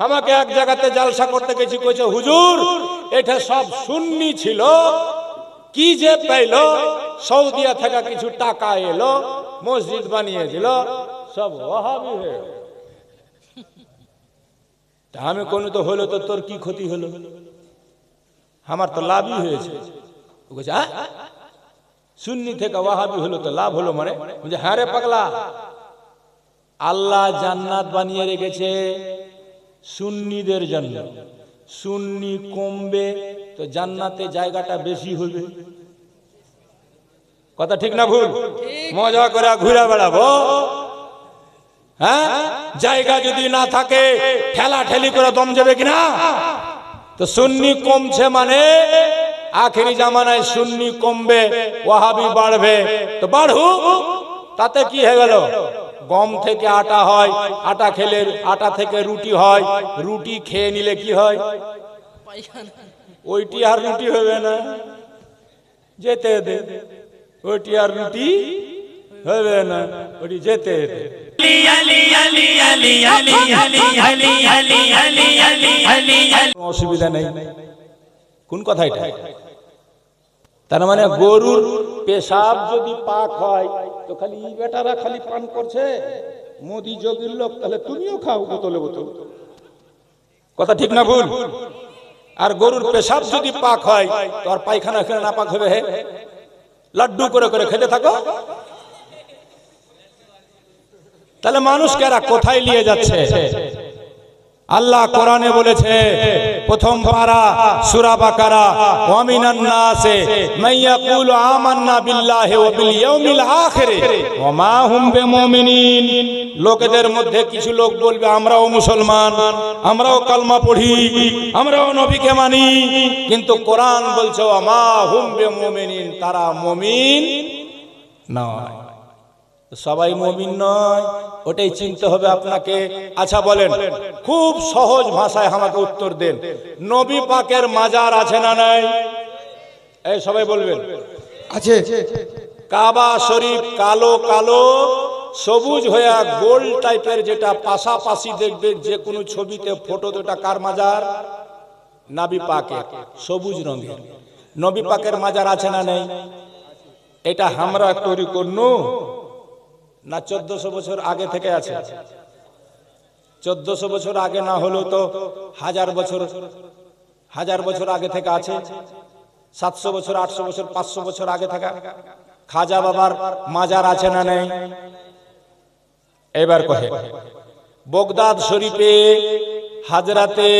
আমাকে এক জায়গাতে জালসা করতে গেছি কইছে হুজুর এটা সব সুন্নি ছিল। কি যে পাইল? সৌদিয়া থেকে কিছু টাকা এলো মসজিদ বানিয়ে দিল সব ওহাবি হয়ে তা আমি কোনো তো হলো তো তোর কি ক্ষতি হলো আমার তো লাভই হয়েছে। "আ? সুন্নি থেকে ওয়াহাবি হলো তো লাভ হলো মানে? বলছে, হ্যাঁ রে পাগলা। আল্লাহ জান্নাত বানিয়ে রেখেছে। সুন্নিদের জন্য। সুন্নি কমবে তো জান্নাতে জায়গাটা বেশি হবে। কথা ঠিক না ভুল? মজা করে ঘুরে বেড়াবো। হ্যাঁ? জায়গা যদি না থাকে ঠেলা ঠেলি করে দম যাবে কিনা? তো সুন্নি কমছে মানে আখেরি জামানায় সুন্নি কমবে ওয়াহাবি বাড়বে। তো বাড়ুক তাতে কি হয়ে গেল? গম থেকে আটা হয়, আটা খেলে আটা থেকে রুটি হয়, রুটি খেয়ে নিলে কি হয়? ওইটি আর রুটি হবে না। যেতে দে। ওইটি আর রুটি হবে না। ওটি যেতে দে। অসুবিধা নেই। কোন কথা এটা তার মানে গরুর পেশাব যদি পাক হয় তো খালি ই বেটারা খালি পান করছে। মোদি যোগীর লোক, তাহলে তুমিও খাও বোতলে বোতল। কথা ঠিক না ভুল? আর গরুর পেশাব যদি পাক হয়, তো আর পায়খানা খেলে না পাক হবে হে। লাড্ডু করে করে খেতে থাকো। তাহলে মানুষকে কেরা কোথায় নিয়ে যাচ্ছে? আল্লাহ কোরআনে বলেছে, প্রথম পারা সূরা বাকারা ওয়া মিনান নাসে মাইয়াকুলু আমান্না বিল্লাহি ওয়া বিল ইয়াউমিল আখিরে, ওয়া মা হুম বিমুমিনিন। লোকেদের মধ্যে কিছু লোক বলবে, আমরাও মুসলমান, আমরাও কালমা পড়ি, আমরাও নবীকে মানি। কিন্তু কোরআন বলছে, ওয়া মা হুম বিমুমিনিন, তারা মুমিন নয়। সবাই মমিন নয় ওটাই চিনতে হবে আপনাকে। আচ্ছা বলেন খুব সহজ ভাষায় আমাকে উত্তর দেন। নবী পাকের মাজার আছে না নাই? এই সবাই বলবেন। আছে। কাবা শরীফ কালো কালো সবুজ হয়ে গোল টাইপের যেটা পাশাপাশি দেখবেন যে কোনো ছবিতে ফটো দুটা কার মাজার? নাবি পাকের সবুজ রঙের। নবী পাকের মাজার আছে না নেই? এটা আমরা তৈরি করনু। না চোদ্দশো বছর আগে থেকে আছে। চোদ্দশো বছর আগে না হলেও তো হাজার বছর হাজার বছর আগে থেকে আছে। সাতশো বছর, আটশো বছর, পাঁচশো বছর আগে থাকা খাজা বাবার মাজার আছে না নেই? এবার কহে, বগদাদ শরীফে হাজরাতে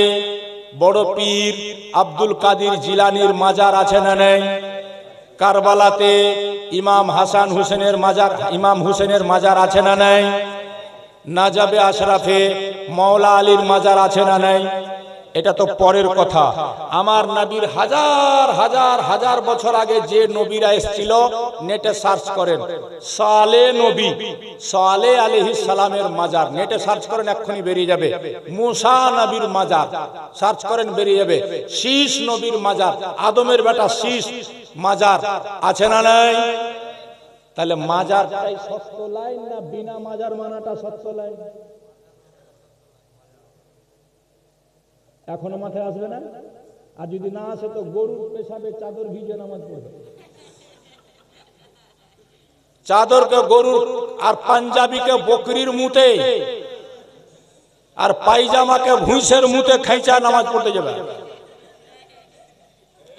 বড় পীর আব্দুল কাদির জিলানির মাজার আছে না নেই? কারবালাতে ইমাম হাসান হুসেনের মাজার, ইমাম হুসেনের মাজার আছে না নাই? নাজাবে আশরাফে মৌলা আলীর মাজার আছে না নাই? এটা তো পরের কথা। আমার নবীর হাজার হাজার হাজার বছর আগে যে নবীরা এসেছিল, নেটে সার্চ করেন। সালে নবী, সালে আলাইহিস সালামের মাজার। নেটে সার্চ করেন, এক্ষুনি বেরিয়ে যাবে। মুসা নবীর মাজার। সার্চ করেন, বেরিয়ে যাবে। শীষ নবীর মাজার। আদমের বেটা শীষ। মাজার আছে না নাই? তাহলে মাজারটাই সত্য লাইন না বিনা মাজার মানাটা সত্য লাইন? এখনও মাথায় আসবে না? আর যদি না আসে তো গরুর পেশাবে চাদর ভিজে নামাজ পড়বে। চাদরকে গরুর আর পাঞ্জাবিকে বকরির মুতে আর পাইজামাকে ভুঁইসের মুতে খাইচা নামাজ পড়তে যাবে।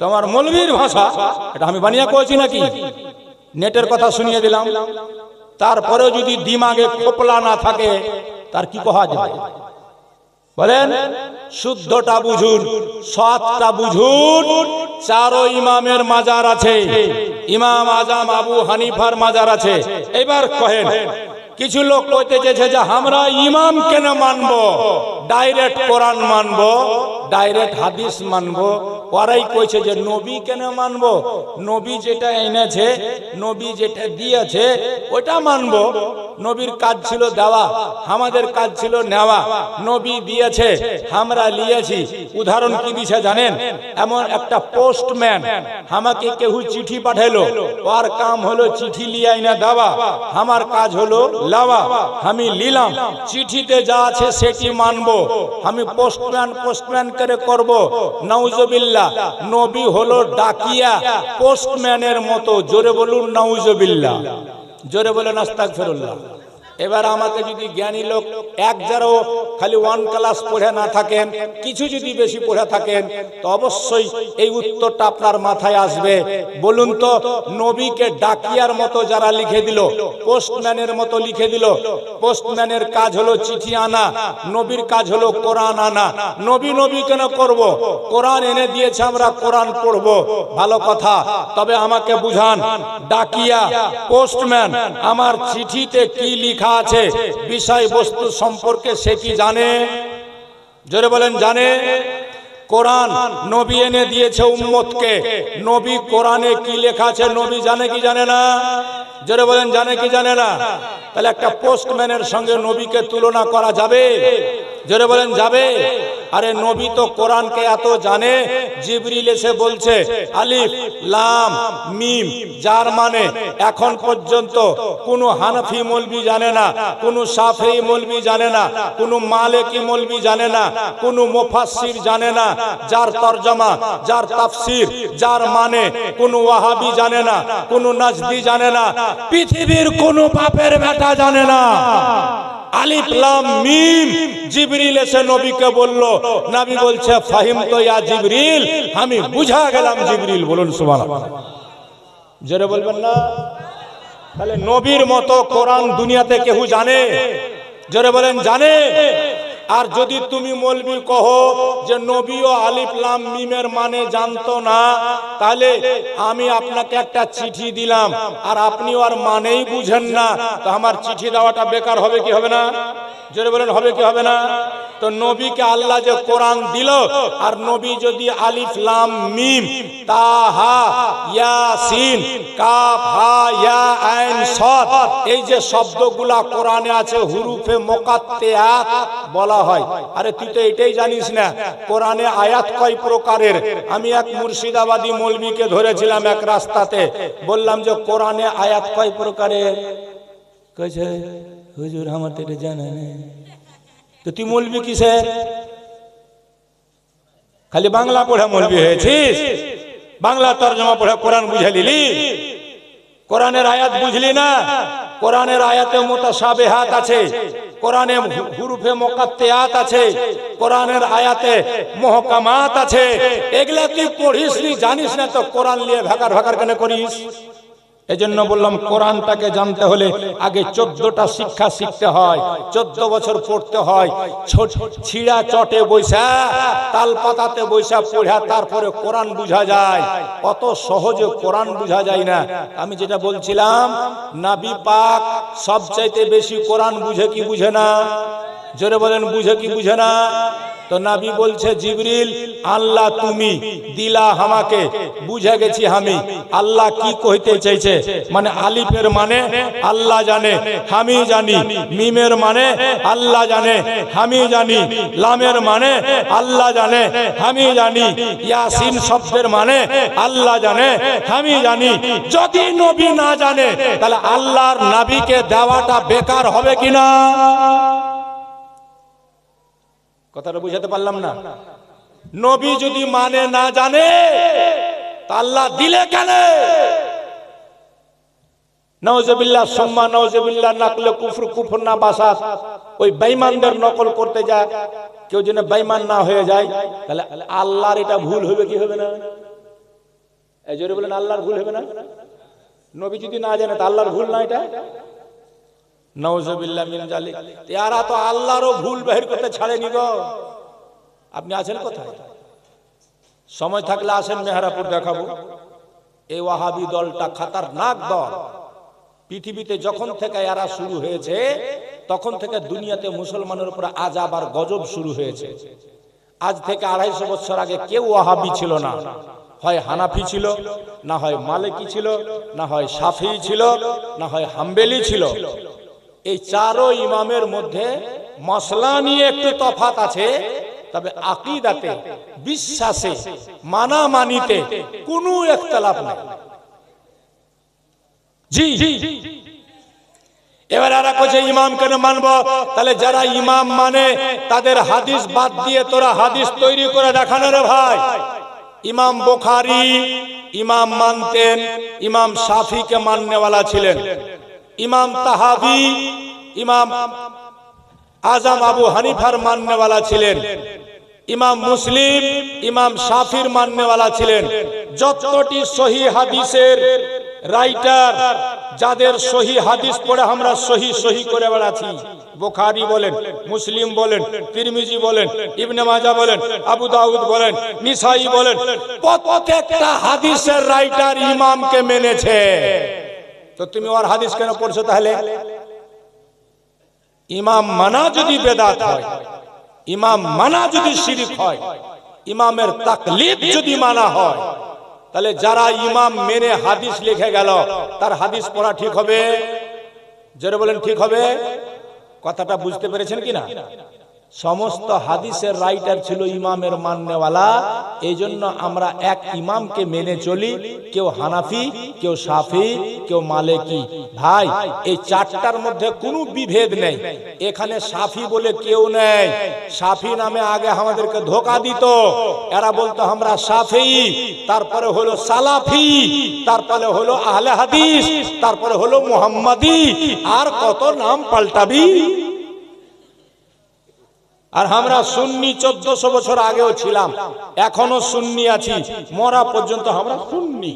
তোমার মৌলবীর ভাষা, এটা আমি বানিয়ে করেছি নাকি? নেটের কথা শুনিয়ে দিলাম। তারপরেও যদি দিমাগে খোপলা না থাকে, তার কি কহা যায়? বলেন, শুদ্ধটা বুঝুন, সৎটা বুঝুন, চারো ইমামের মাজার আছে। ইমাম আজাম আবু হানিফার মাজার আছে। এবার কহেন, কিছু লোক কইতে চেয়েছে যে, আমরা ইমাম কেন মানবো? ডাইরেক্ট কোরআন মানবো ডাইরেক্ট হাদিস মানবো। ওরাই কইছে যে, নবী কেন মানবো? নবী যেটা এনেছে, নবী যেটা দিয়েছে ওটা মানবো। নবীর কাজ ছিল দেওয়া, আমাদের কাজ ছিল নেওয়া। নবী দিয়েছে, আমরা নিয়েছি। উদাহরণ কি দিছে জানেন? এমন একটা পোস্টম্যান আমাকে কেউ চিঠি পাঠাইলো। ওর কাম হলো চিঠি লিয়াই না দেওয়া। আমার কাজ হলো লাওয়া। আমি নিলাম। চিঠিতে যা আছে সেটি মানবো। আমি পোস্টম্যান পোস্টম্যান করে করব। নাউজবিল্লাহ, নবী হলো ডাকিয়া পোস্টম্যানের মতো। জোরে বলুন, নাউজবিল্লাহ। জোরে বলেন, আস্তাগফিরুল্লাহ। এবার আমাকে যদি জ্ঞানী লোক এক যারও খালি ওয়ান ক্লাস পড়ে না থাকেন, কিছু যদি বেশি পড়ে থাকেন, তো অবশ্যই এই উত্তরটা আপনার মাথায় আসবে। বলুন তো, নবীকে ডাকিয়ার মতো যারা লিখে দিল পোস্টম্যানের মতো লিখে দিল পোস্টম্যানের কাজ হলো চিঠি আনা, নবীর কাজ হলো কোরআন আনা। নবী নবী কেন করব? কোরআন এনে দিয়েছে, আমরা কোরআন পড়ব। ভালো কথা, তবে আমাকে বুঝান, ডাকিয়া পোস্টম্যান আমার চিঠিতে কি লেখা আছে, বিষয়বস্তু সম্পর্কে সে কি জানে? জোরে বলেন, জানে। কোরআন নবী এনে দিয়েছে উম্মতকে। নবী কোরআনে কি লেখা আছে, নবী জানে কি জানে না? জোরে বলেন, জানে কি জানে না? তাহলে একটা পোস্টম্যানের সঙ্গে নবীকে তুলনা করা যাবে? জোরে বলেন, যাবে। আরে নবী তো কোরআনকে এত জানে, জিবরিল এসে বলছে, আলিফ, লাম, মিম, যার মানে এখন পর্যন্ত কোনো হানফি মলবি জানে না, কোনো সাফেই মলবি জানে না, কোনো মালেকি মলবি জানে না, কোনো মুফাসসির জানে না, যার তরজমা, যার তাফসির, যার মানে কোনো ওয়াহাবি জানে না, কোনো নাজদি জানে না, পৃথিবীর কোনো বাপের বেটা জানে না। আলিফ, লাম, মিম, জিবরিল এসে নবীকে বলল নবী বলছে, ফাহিম তো ইয়া জিবরিল, আমি বুঝা গেলাম জিবরিল, বলুন সুবহানাল্লাহ। জোরে বলবেন না? তাহলে নবীর মতো কোরআন দুনিয়াতে কেউ জানে? জোরে বলেন, জানে? আর যদি তুমি মলবি কহো যে নবী ও আলিফ লাম মিমের মানে জানতো না, তাহলে আমি আপনাকে একটা চিঠি দিলাম। আর আপনি আর মানেই বুঝেন না। তো আমার চিঠি দেওয়াটা বেকার হবে কি হবে না? জোরে বলেন, হবে কি হবে না? তো নবীকে আল্লাহ যে কোরআন দিল, আর নবী যদি আলিফ লাম মিম, তাহা, ইয়াসিন, কাফ, হা, ইয়া, আইন সদ এই যে শব্দগুলা কোরআনে আছে, হুরুফে মোকাত্তেয়াত বলা হয়। আরে তুই তো এটাই জানিস না, কোরআনে আয়াত কয় প্রকারের? আমি এক মুর্শিদাবাদী মৌলবীকে ধরেছিলাম এক রাস্তাতে। বললাম যে, কোরআনে আয়াত কয় প্রকারের? কইছে, হুজুর, আমার তো এটা তো তুই মৌলবি কিসের খালি বাংলা পড়ে মৌলবি হয়েছিস? বাংলা তর্জমা পড়ে কোরআন বুঝে নিলি? কোরআনের আয়াত বুঝলি না? কোরআনের আয়াতে মোতাসাবেহাত আছে। কোরআনে হুরুফে মোকাত্তেয়াত আছে, কোরআনের আয়াতে মহকামাত আছে। এগুলা তুই পড়িস জানিস না তো কোরআন নিয়ে ভাকার ভাকার কেন করিস? এজন্য বললাম, কোরআনটাকে জানতে হলে আগে চোদ্দটা শিক্ষা শিখতে হয়, চোদ্দ বছর পড়তে হয় ছিঁড়া চটে বৈশা তাল পাতাতে বৈশা পড়া, তারপরে কোরআন বুঝা যায়। অত সহজে কোরআন বুঝা যায় না। আমি যেটা বলছিলাম, নাবি পাক সবচাইতে বেশি কোরআন বুঝে কি বুঝে না? জোরে বলেন, বুঝে কি বুঝে না? তো নাবি বলছে, জিবরিল, আল্লাহ তুমি, দিলা আমাকে, বুঝে গেছি আমি, আল্লাহ কি কইতে চাইছে? মানে আলিফের মানে আল্লাহ জানে, আমি জানি, মিমের মানে আল্লাহ জানে, আমি জানি, লামের মানে আল্লাহ জানে, আমি জানি, ইয়াসিন শব্দের মানে আল্লাহ জানে, আমি জানি, যদি নবী না জানে, তাহলে আল্লাহর নাবিকে দেওয়াটা বেকার হবে কিনা? কথাটা বুঝাতে পারলাম না। নবী যদি মানে না জানে আল্লাহ দিলে কেন? নাকলে কুফর না ওই নকল করতে কেউ না হয়ে যায় আল্লাহর এটা ভুল হবে কি হবে না? বলেন, আল্লাহর ভুল হবে না? নবী যদি না জানে, তা আল্লাহর ভুল না এটা? নওজবিল্লাহ মিন এরা তো আল্লাহরও ভুল বাহির করতে ছাড়েনি গো। আপনি আছেন কোথায়? সময় থাকলে আসেন মেহারাপুর দেখাবো। এই ওয়াহাবি দলটা খাতারনাক দল। পৃথিবীতে যখন থেকে এরা শুরু হয়েছে, তখন থেকে দুনিয়াতে মুসলমানের উপর আজাব আর গজব শুরু হয়েছে। আজ থেকে আড়াইশো বছর আগে কেউ ওয়াহাবি ছিল না। হয় হানাফি ছিল, না হয় মালিকি ছিল, না হয় সাফি ছিল, না হয় হাম্বেলি ছিল। এই চারো ইমামের মধ্যে মশলা নিয়ে একটু তফাত আছে, তবে আকিদাতে, বিশ্বাসে, মানামানিতে কোনো একতলাপ নাই। জি এবার আর কোছে ইমাম কেন মানবো, তাহলে যারা ইমাম মানে তাদের হাদিস বাদ দিয়ে তোরা হাদিস তৈরি করে দেখানো রে ভাই। ইমাম বোখারি, ইমাম মানতেন, ইমাম সাফিকে মাননেওয়ালা ছিলেন। ইমাম তাহাবি, ইমাম আজম আবু হানিফার মাননেওয়ালা ছিলেন। ইমাম মুসলিম, ইমাম সাফির মাননেওয়ালা ছিলেন। যতটি সহি হাদিসের রাইটার, যাদের সহি হাদিস পড়ে আমরা সহি সহি করে বেড়াচ্ছি, বুখারী বলেন, মুসলিম বলেন, তিরমিজি বলেন, ইবনে মাজা বলেন, আবু দাউদ বলেন, নিসাই বলেন, প্রত্যেকটা হাদিসের রাইটার ইমামকে মেনেছে। তো তুমি ওর হাদিস কেন পড়ছো তাহলে? ইমাম মানা যদি বেদাত হয়, ইমাম মানা যদি শিরিক হয়, ইমামের তাকলিদ যদি মানা হয়, তাহলে যারা ইমাম মেনে হাদিস লিখে গেল, তার হাদিস পড়া ঠিক হবে? জোরে বলেন, ঠিক হবে? কথাটা বুঝতে পেরেছেন কি না সমস্ত হাদিসের রাইটার ছিল ইমামের মাননেওয়ালা। এই জন্য আমরা এক ইমামকে মেনে চলি। কেউ হানাফি, কেউ সাফি কেউ মালেকি। ভাই, এই চারটার মধ্যে কোনো বিভেদ নেই। এখানে সাফি বলে কেউ নেই। সাফি নামে আগে আমাদেরকে ধোকা দিত। এরা বলতো, আমরা সাফি তারপরে হলো সালাফি, তারপরে হলো আহলে হাদিস, তারপরে হলো মুহাম্মাদি। আর কত নাম পাল্টাবি? আর আমরা সুন্নি চোদ্দশো বছর আগেও ছিলাম। এখনও সুন্নি আছি। মরা পর্যন্ত আমরা সুন্নি।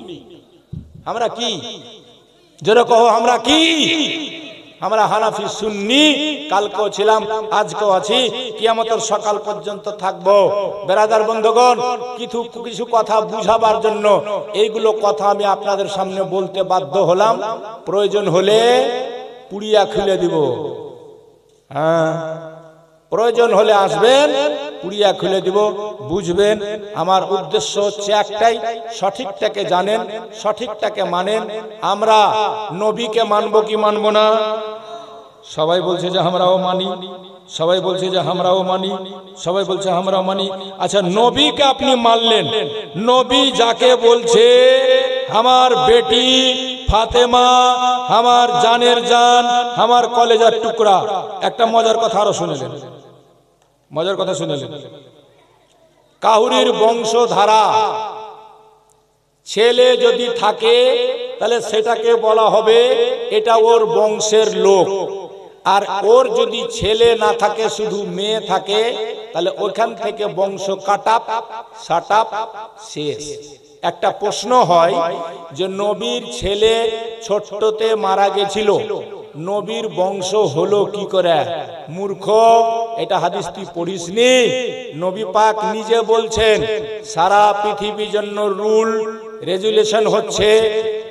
আমরা কি? জোরে কহ আমরা কি? আমরা হানাফি সুন্নি। কালকেও ছিলাম, আজকেও আছি। কিয়ামতের সকাল পর্যন্ত থাকব। বেরাদার বন্ধুগণ, কিছু কিছু কথা বুঝাবার জন্য এইগুলো কথা আমি আপনাদের সামনে বলতে বাধ্য হলাম। প্রয়োজন হলে পুড়িয়া খুলে দিব। হ্যাঁ। প্রয়োজন হলে আসবেন পুড়িয়া খুলে দিব, বুঝবেন। আমার উদ্দেশ্য হচ্ছে একটাই, সঠিকটাকে জানেন, সঠিকটাকে মানেন। আমরা নবীকে মানব কি মানব না? সবাই বলছে যে আমরাও মানি, সবাই বলছে যে আমরাও মানি, সবাই বলছে আমরাও মানি। আচ্ছা নবীকে আপনি মানলেন। নবী যাকে বলছে, আমার বেটি ফাতেমা, আমার জানের জান, আমার কলেজার টুকরা। একটা মজার কথা আরও শুনেলেন মজার কথা শুনেলেন কাহুরির বংশধারা। ছেলে যদি থাকে, তাহলে সেটাকে বলা হবে এটা ওর বংশের লোক। আর ওর যদি ছেলে না থাকে, শুধু মেয়ে থাকে, তাহলে ওখান থেকে বংশ কাটাপ, সাটাপ, শেষ। একটা প্রশ্ন হয় যে, নবীর ছেলে ছোট্টতে মারা গেছিল। নবীর বংশ হলো কি করে? মূর্খ, এটা হাদিস তুই পড়িসনি? নবী পাক নিজে বলছেন, সারা পৃথিবীর জন্য রুল, রেজুলেশন হচ্ছে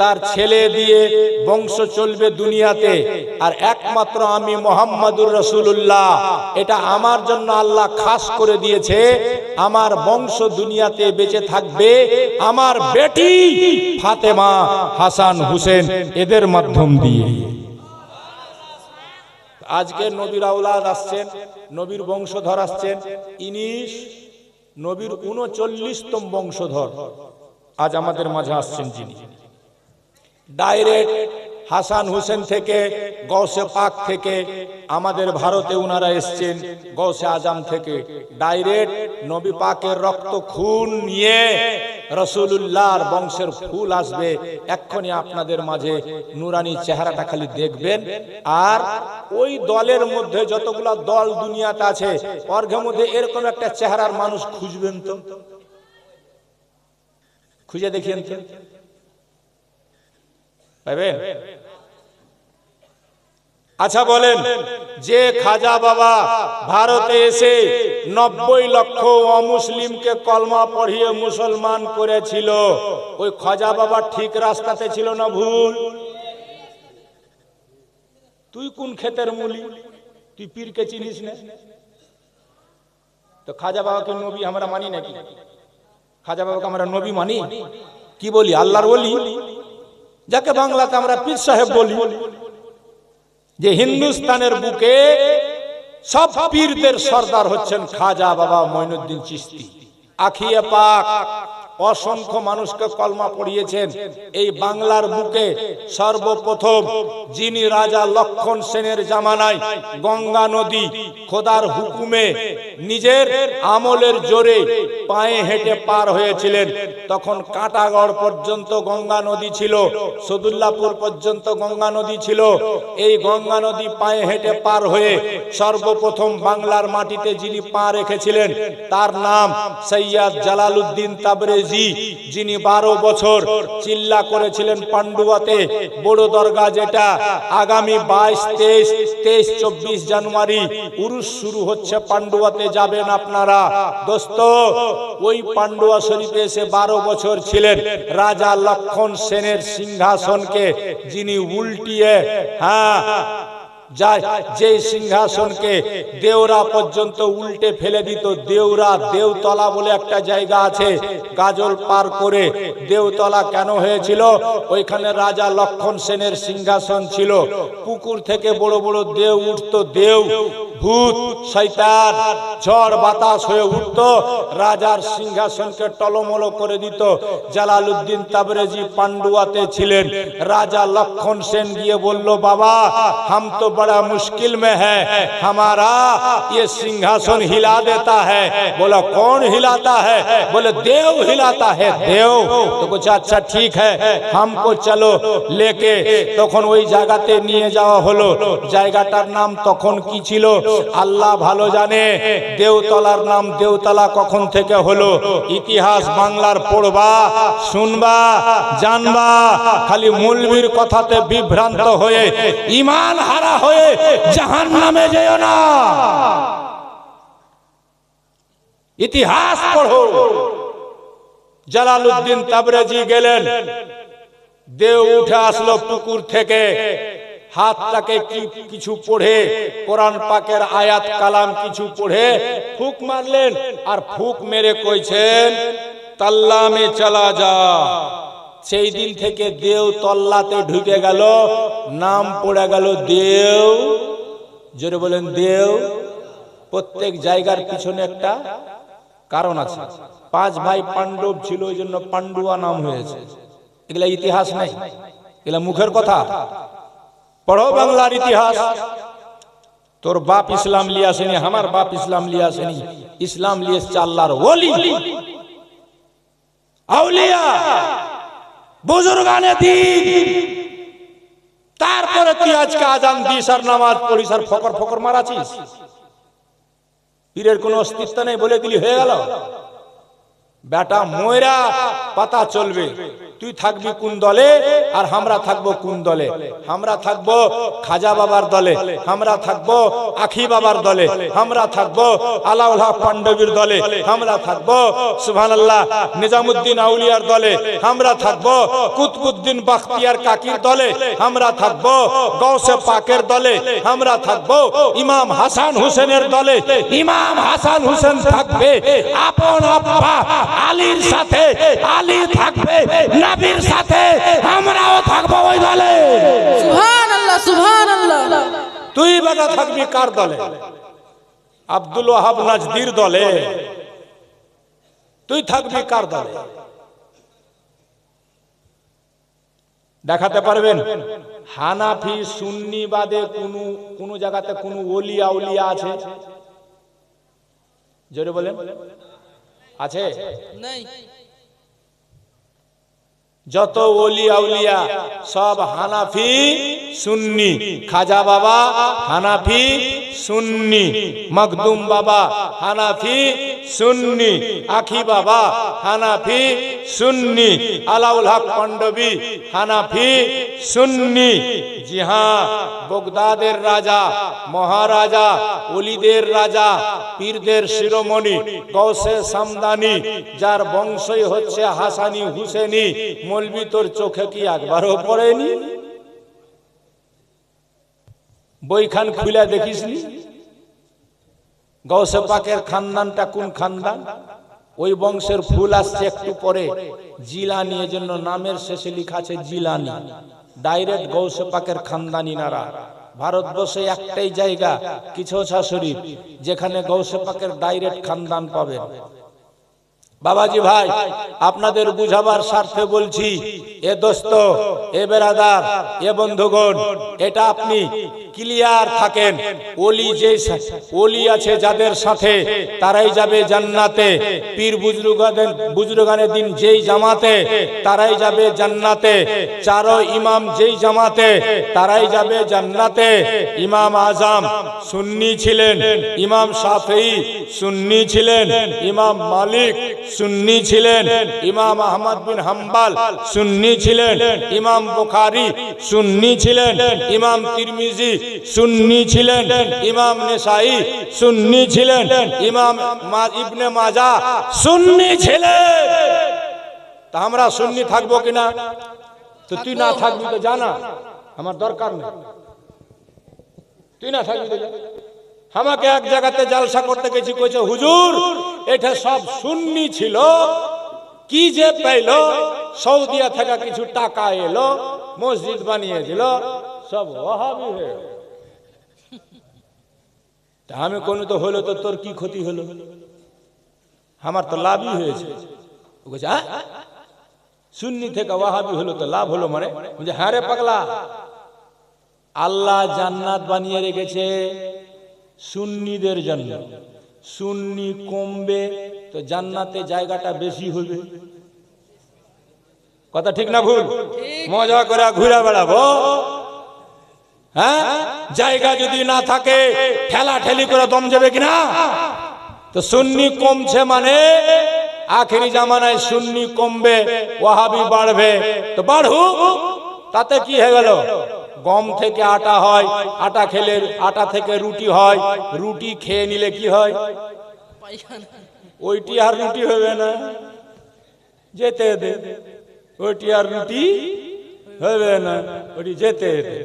তার ছেলে দিয়ে বংশ চলবে দুনিয়াতে। আর একমাত্র আমি মোহাম্মদুর রসুল্লাহ এটা আমার জন্য আল্লাহ খাস করে দিয়েছে। আমার বংশ দুনিয়াতে বেঁচে থাকবে আমার বেটি ফাতেমা হাসান হুসেন, এদের মাধ্যম দিয়ে। আজকে নবীর আউলাদ আসছেন, নবীর বংশধর আসছেন, ইনিশ নবীর উনচল্লিশতম বংশধর। আজ আমাদের মাঝে আসছেন যিনি। ডাইরেক্ট হাসান হোসেন থেকে গৌসে পাক থেকে আমাদের ভারতে উনারা এসছেন গৌসে আজাম থেকে। ডাইরেক্ট নবী পাকের রক্ত খুন নিয়ে রসুল্লাহর বংশের ফুল আসবে এক্ষুনি আপনাদের মাঝে নুরানি চেহারাটা খালি দেখবেন। আর ওই দলের মধ্যে যতগুলা দল দুনিয়াতে আছে, অর্ঘের মধ্যে এরকম একটা চেহারার মানুষ খুঁজবেন তো? খুঁজে দেখিয়েন তো? পাবেন আচ্ছা বলেন, যে খাজা বাবা ভারতে এসে নব্বই লক্ষ অমুসলিমকে কলমা পড়িয়ে মুসলমান করেছিল, ওই খাজা বাবা ঠিক রাস্তাতে ছিল না ভুল? তুই কোন ক্ষেতের মুলি? তুই পীরকে চিনিস না? তো খাজা বাবাকে নবী আমরা মানি নাকি? খাজা বাবাকে আমরা নবী মানি? কি বলি, আল্লাহর বলি যাকে বাংলাতে আমরা পীর সাহেব বলি। যে হিন্দুস্তানের বুকে সব পীরদের সর্দার হচ্ছেন খাজা বাবা মঈনুদ্দিন চিস্তি আখিয়া পাক। অসংখ্য মানুষকে কলমা পড়িয়েছেন। এই বাংলার বুকে সর্বপ্রথম যিনি রাজা লক্ষণ সেনের জামানায় গঙ্গা নদী খোদার হুকুমে নিজের আমলের জোরে পায়ে হেঁটে পার হয়েছিলেন। তখন কাটাগড় পর্যন্ত গঙ্গা নদী ছিল, সদুল্লাপুর পর্যন্ত গঙ্গা নদী ছিল। এই গঙ্গা নদী পায়ে হেঁটে পার হয়ে সর্বপ্রথম বাংলার মাটিতে যিনি পা রেখেছিলেন, তার নাম সৈয়াদ জালালুদ্দিন তাবরেজি। যিনি বারো বছর চিল্লা করেছিলেন পান্ডুয়াতে, বড় দরগা যেটা আগামী বাইশ, তেইশ তেইশ, চব্বিশ জানুয়ারি উরুস শুরু হচ্ছে, পান্ডুয়াতে যাবেন আপনারা। দোস্ত, ওই পান্ডুয়া শরীফে এসে বারো বছর ছিলেন। রাজা লক্ষণ সেনের সিংহাসনকে যিনি উল্টিয়ে হ্যাঁ যায় যে সিংহাসনকে দেওরা পর্যন্ত উল্টে ফেলে দিত, দেওরা দেওতলা বলে একটা জায়গা আছে, গাজল পার করে দেওতলা কেন হয়েছিল? ওইখানে রাজা লক্ষণ সেনের সিংহাসন ছিল। পুকুর থেকে বড় বড় দেও উঠত, দেও, ভূত শৈতান ঝড়, বাতাস হয়ে উঠত। রাজার সিংহাসনকে টলমল করে দিত। জালালউদ্দিন তাবরেজি পান্ডুয়াতে ছিলেন। রাজা লক্ষণ সেন গিয়ে বলল, বাবা, হাম তো बड़ा मुश्किल में है हमारा ये सिंहासन हिला देता है बोला कौन हिलाता है बोले देव हिलाता है देव तो कुछ अच्छा ठीक है हमको चलो लेके তখন ওই জায়গাতে নিয়ে যাওয়া হলো জায়গাটার নাম তখন কি ছিল আল্লাহ ভালো জানে দেওতলার নাম দেওতলা কখন থেকে হলো ইতিহাস বাংলার পড়বা শুনবা জানবা খালি মূলবীর কথাতে বিভ্রান্ত হয়ে ইমান হারা হয়ে জাহান নামে যেও না। ইতিহাস পড়ো। জালালউদ্দিন তাবরেজি গেলেন। দেও উঠে আসলো পুকুর থেকে। হাতটাকে কি কিছু পড়ে, কোরআন পাকের আয়াত, কালাম কিছু পড়ে ফুক মারলেন আর ফুক মেরে কইছেন, তাল্লামে চলা যা। সেই দিন থেকে দেও তল্লাতে ঢুকে গেল নাম পড়ে গেল দেও। জোরে বলেন দেও। প্রত্যেক জায়গার পিছনে একটা কারণ আছে। পাঁচ ভাই পাণ্ডব ছিল, ওই জন্য পান্ডুয়া নাম হয়েছে। এগুলা ইতিহাস নাই। এগুলা মুখের কথা। পড়ো বাংলার ইতিহাস। তোর বাপ ইসলাম লিয়ে আসেনি, আমার বাপ ইসলাম লিয়ে আসেনি। ইসলাম লিয়ে এসছে আল্লাহর ওলি। আউলিয়া, বুজুর্গানে দিন। তারপরে তুই আজকে আজান দিস আর নামাজ পড়িস আর ফকর ফকর মারাছিস। পীরের কোনো অস্তিত্ব নেই বলে দিলি হয়ে গেল। বেটা ময়রা পাতা চলবে। তুই থাকবি কোন দলে? আর আমরা থাকব কোন দলে? আমরা থাকব খাজা বাবার দলে। আমরা থাকব আখি বাবার দলে। আমরা থাকব আলাউল্লাহ পাণ্ডবীর দলে। আমরা থাকব সুবহান আল্লাহ নিজামুদ্দিন আউলিয়ার দলে। আমরা থাকব কুতবুদ্দিন বাখতিয়ার কাকির দলে। আমরা থাকব গৌসে পাকের দলে। আমরা থাকব ইমাম হাসান হুসেনের দলে। ইমাম হাসান হুসেন থাকবে। আপন আব্বা আলীর সাথে আলী থাকবে। নবীর সাথে আমরাও থাকব ওই দলে। তুই বেটা থাকবি কার দলে? আব্দুল ওয়াহাব নাজদির দলে। তুই থাকবি কার দলে? দেখাতে পারবেন? হানাফি সুন্নি বাদে কোনো কোনো জায়গাতে কোনো ওলিয়া উলিয়া আছে? জোরে বলেন। আছে? নাই। যত ওলি আউলিয়া, সব হানাফি সুন্নি। খাজা বাবা, হানাফি সুন্নি। মখদুম বাবা, হানাফি সুন্নি। আখি বাবা, হানাফি সুন্নি। আলাউল হক পাণ্ডবী হানাফি সুন্নি। জি হ্যাঁ বগদাদের রাজা, মহারাজা অলিদের রাজা, পীরদের শিরোমণি গৌসে সামদানি, যার বংশই হচ্ছে হাসানি, হুসেনি মলবি তোর চোখে কি একবারও পড়েনি? বইখান খুলে দেখিসনি? গৌসে পাকের খানদানটা কোন খানদান? ওই বংশের ফুল আসছে একটু পরে। জিলানি এর জন্য নামের শেষে লেখা আছে জিলানি। ডাইরেক্ট গৌসে পাকের খানদানি নারা। ভারতবর্ষে একটাই জায়গা কিছু শরীফ, যেখানে গৌসে পাকের ডাইরেক্ট খানদান পাবেন। বাবাজি ভাই, আপনাদের বুঝাবার স্বার্থে বলছি, এ দোস্ত, এ বেরাদার, এ বন্ধুগণ, এটা আপনি ক্লিয়ার থাকেন, ওলি যে ওলি আছে যাদের সাথে, তারাই যাবে জান্নাতে, পীর বুজরুগানের বুজরুগানের দিন যেই জামাতে, তারাই যাবে জান্নাতে, চারো ইমাম যেই জামাতে, তারাই যাবে জান্নাতে, ইমাম আজম সুন্নি ছিলেন, ইমাম শাফি সুন্নি ছিলেন, ইমাম মালিক সুন্নি ছিলেন ইমাম আহমদ বিন হাম্বাল সুন্নি ছিলেন, ইমাম বুখারী সুন্নি ছিলেন, ইমাম তিরমিজি সুন্নি ছিলেন, ইমাম নেসাই সুন্নি ছিলেন, ইমাম ইবনে মাজা সুন্নি ছিলেন। তা আমরা সুন্নি থাকব কিনা? তো তুই না থাকবি তো জানা, আমার দরকার নেই। তুই না থাকবি তো যা। আমাকে এক জায়গাতে জালসা করতে গেছি, কইছে, হুজুর এটা সব সুন্নি ছিল। কি যে পাইল? সৌদিয়া থেকে কিছু টাকা এলো, মসজিদ বানিয়ে দিল, সব ওহাবি তা আমি কোনো তো হলো তো তোর কি ক্ষতি হলো আমার তো লাভই হয়েছে। বলছে সুন্নি থেকে ওয়াহাবি হলো তো লাভ হলো মানে? হ্যাঁ রে পাগলা। আল্লাহ জান্নাত বানিয়ে রেখেছে। সুন্নিদের জন্য। সুন্নি কমবে তো জান্নাতে জায়গাটা বেশি হবে। কথা ঠিক না ভুল? মজা করে ঘুরে বেড়াবো। হ্যাঁ? জায়গা যদি না থাকে ঠেলা ঠেলি করে দম যাবে কিনা? তো সুন্নি কমছে মানে আখেরি জামানায় সুন্নি কমবে ওয়াহাবি বাড়বে। তো বাড়ুক তাতে কি হয়ে গেল? গম থেকে আটা হয়, আটা খেলে আটা থেকে রুটি হয়, রুটি খেয়ে নিলে কি হয়? ওইটি আর রুটি হবে না, যেতে দে। ওইটি আর রুটি হবে না, ওইটি যেতে দে।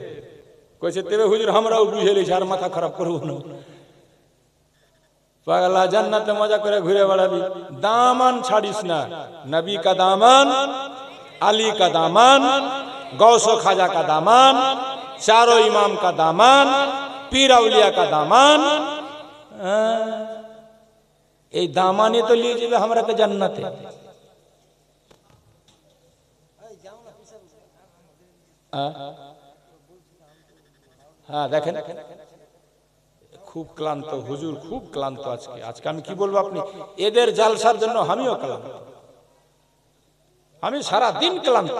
কইছে তেবে হুজুর, আমরাও বুঝে লিছি আর মাথা খারাপ করব না। পাগলা, জান্নাতে মজা করে ঘুরে বেড়াবি। দামান ছাড়িস না। নবী কা দামান, আলী কা দামান गौसो खाजा का दामन चारों इमाम का दामन पीर अउलिया का दामन আহ, এই দামানে তো নিয়ে যাবে আমরা তো জান্নাতে আহ? হ্যাঁ দেখেন খুব ক্লান্ত হুজুর খুব ক্লান্ত আজকে আজকে আমি কি বলবো আপনি এদের জালসার জন্য আমিও ক্লান্ত আমি সারা দিন ক্লান্ত